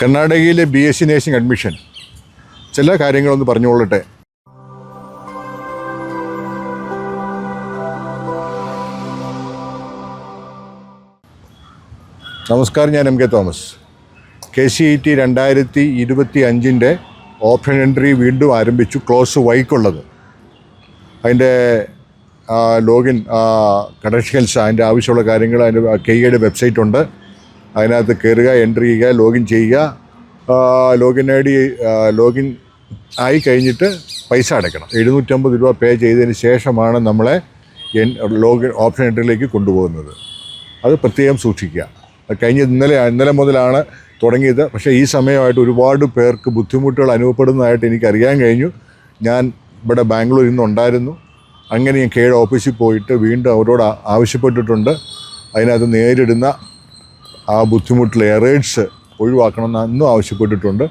കർണാടകയിലെ B S C nursing admission ചില കാര്യങ്ങളൊന്ന് പറഞ്ഞുകൊള്ളട്ടെ. നമസ്കാരം ഞാൻ M K Thomas. K C E T രണ്ടായിരത്തി ഇരുപത്തി അഞ്ചിന്റെ ഓപ്ഷൻ എൻട്രി വീണ്ടും ആരംഭിച്ചു ക്ലോസ് വൈക്കുള്ളത്. അതിന്റെ ലോഗിൻ കണക്ഷൻസ് അതിന്റെ ആവശ്യമുള്ള കാര്യങ്ങൾ അതിന്റെ കെയ്യുടെ വെബ്സൈറ്റ് ഉണ്ട്. അതിനകത്ത് കയറുക എന്റർ ചെയ്യുക ലോഗിൻ ചെയ്യുക. ലോഗിൻ ഐ ഡി ലോഗിൻ ആയി കഴിഞ്ഞിട്ട് പൈസ അടയ്ക്കണം. എഴുന്നൂറ്റമ്പത് രൂപ പേ ചെയ്തതിന് ശേഷമാണ് നമ്മളെ എൻ ലോഗിൻ ഓപ്ഷൻ എൻട്രിയിലേക്ക് കൊണ്ടുപോകുന്നത്. അത് പ്രത്യേകം സൂക്ഷിക്കുക. കഴിഞ്ഞ ഇന്നലെ ഇന്നലെ മുതലാണ് തുടങ്ങിയത്. പക്ഷേ ഈ സമയമായിട്ട് ഒരുപാട് പേർക്ക് ബുദ്ധിമുട്ടുകൾ അനുഭവപ്പെടുന്നതായിട്ട് എനിക്കറിയാൻ കഴിഞ്ഞു. ഞാൻ ഇവിടെ ബാംഗ്ലൂരിൽ നിന്നുണ്ടായിരുന്നു. അങ്ങനെ ഞാൻ കേട് ഓഫീസിൽ പോയിട്ട് വീണ്ടും അവരോട് ആവശ്യപ്പെട്ടിട്ടുണ്ട്. അതിനകത്ത് നേരിടുന്ന ആ ബുദ്ധിമുട്ടിൽ എറേഡ്സ് ഒഴിവാക്കണമെന്ന് അന്നും ആവശ്യപ്പെട്ടിട്ടുണ്ട്.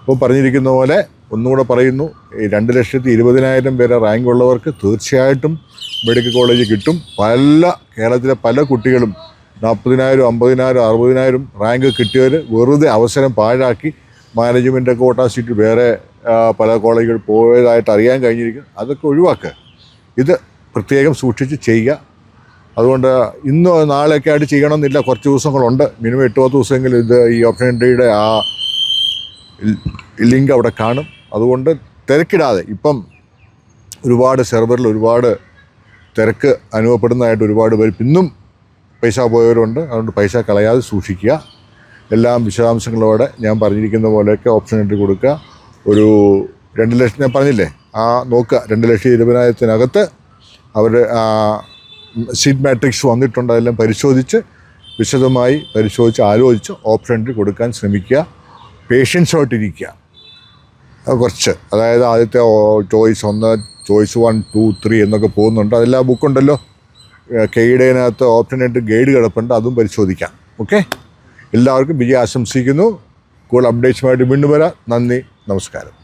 അപ്പോൾ പറഞ്ഞിരിക്കുന്ന പോലെ ഒന്നുകൂടെ പറയുന്നു രണ്ട് ലക്ഷത്തി ഇരുപതിനായിരം പേരെ റാങ്ക് ഉള്ളവർക്ക് തീർച്ചയായിട്ടും മെഡിക്കൽ കോളേജ് കിട്ടും. പല കേരളത്തിലെ പല കുട്ടികളും നാൽപ്പതിനായിരം അമ്പതിനായിരം അറുപതിനായിരം റാങ്ക് കിട്ടിയവർ വെറുതെ അവസരം പാഴാക്കി മാനേജ്മെന്റ് കോട്ട സീറ്റ് വേറെ പല കോളേജുകൾ പോയതായിട്ട് അറിയാൻ കഴിഞ്ഞിരിക്കും അതൊക്കെ ഒഴിവാക്കുക. ഇത് പ്രത്യേകം സൂക്ഷിച്ച് ചെയ്യുക. അതുകൊണ്ട് ഇന്നോ നാളെയൊക്കെ ആയിട്ട് ചെയ്യണമെന്നില്ല. കുറച്ച് ദിവസങ്ങളുണ്ട്. മിനിമം എട്ട് പത്ത് ദിവസമെങ്കിലും ഇത് ഈ ഓപ്ഷൻ ആ ലിങ്ക് അവിടെ കാണും. അതുകൊണ്ട് തിരക്കിടാതെ ഇപ്പം ഒരുപാട് സെർവറിൽ ഒരുപാട് തിരക്ക് അനുഭവപ്പെടുന്നതായിട്ട് ഒരുപാട് പേര് ഇന്നും പൈസ പോയവരുണ്ട്. അതുകൊണ്ട് പൈസ കളയാതെ സൂക്ഷിക്കുക. എല്ലാം വിശദാംശങ്ങളോടെ ഞാൻ പറഞ്ഞിരിക്കുന്ന പോലെയൊക്കെ ഓപ്ഷൻ എൻട്രി കൊടുക്കുക. ഒരു രണ്ട് ലക്ഷം ഞാൻ പറഞ്ഞില്ലേ? ആ നോക്കുക. രണ്ട് ലക്ഷം ഇരുപതിനായിരത്തിനകത്ത് അവർ സീറ്റ് മാട്രിക്സ് വന്നിട്ടുണ്ട് അതെല്ലാം പരിശോധിച്ച് വിശദമായി പരിശോധിച്ച് ആലോചിച്ച് എൻട്രി കൊടുക്കാൻ ശ്രമിക്കുക. പേഷ്യൻസോട്ടിരിക്കുക അത് കുറച്ച്. അതായത് ആദ്യത്തെ ചോയ്സ് ഒന്ന് ചോയ്സ് വൺ ടു ത്രീ എന്നൊക്കെ പോകുന്നുണ്ട്. അതെല്ലാം ബുക്കുണ്ടല്ലോ കെയ്ഡേനകത്ത് ഓപ്ഷൻ എൻട്രി ഗൈഡ് കിടപ്പുണ്ട് അതും പരിശോധിക്കാം. ഓക്കെ എല്ലാവർക്കും വിജയം ആശംസിക്കുന്നു കൂടുതൽ അപ്ഡേറ്റ്സുമായിട്ട് വീണ്ടും വരാം. നന്ദി നമസ്കാരം.